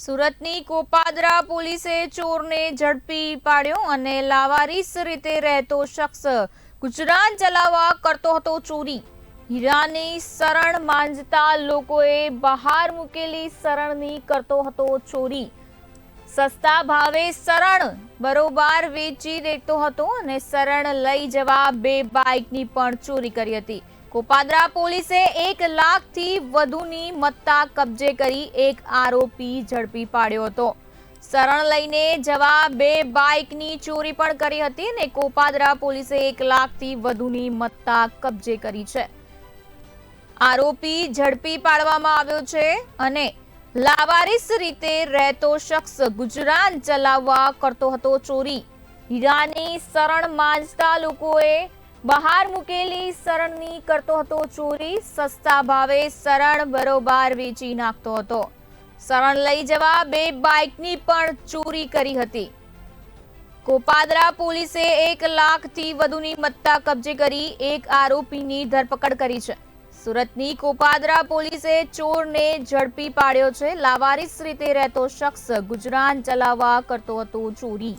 સુરતની કોપાદરા પોલીસે ચોરને ઝડપી પાડ્યો અને લાવારીસ રીતે રહેતો શખ્સ ગુજરાન ચલાવવા કરતો હતો ચોરી. હીરાની શરણ માંજતા લોકોએ બહાર મૂકેલી શરણની કરતો હતો ચોરી. સસ્તા ભાવે શરણ બરોબર વેચી દેતો હતો અને શરણ લઈ જવા બે બાઇકની પણ ચોરી કરી હતી. કોપાદરા પોલીસે એક લાખથી વધુની મત્તા કબજે કરી એક આરોપી ઝડપી પાડ્યો હતો. શરણ લઈને જવા બે બાઇકની ચોરી પણ કરી હતી અને કોપાદરા પોલીસે એક લાખથી વધુની મત્તા કબજે કરી છે. આરોપી ઝડપી પાડવામાં આવ્યો છે અને લાવારીસ રીતે રહેતો શખ્સ ગુજરાન ચલાવવા કરતો હતો ચોરી. હીરાની શરણ માંજતા લોકોએ બહાર મૂકેલી શરણની કરતો હતો ચોરી. સસ્તા ભાવે શરણ બરોબર વેચી નાખતો હતો. શરણ લઈ જવા બે બાઇકની પણ ચોરી કરી હતી. કોપાદરા પોલીસે એક લાખથી વધુની મત્તા કબજે કરી એક આરોપીની ધરપકડ કરી છે. સુરતની કોપાદરા પોલીસે ચોરને ઝડપી પાડ્યો છે. લાવારીસ રીતે રહેતો શખ્સ ગુજરાન ચલાવવા કરતો હતો ચોરી.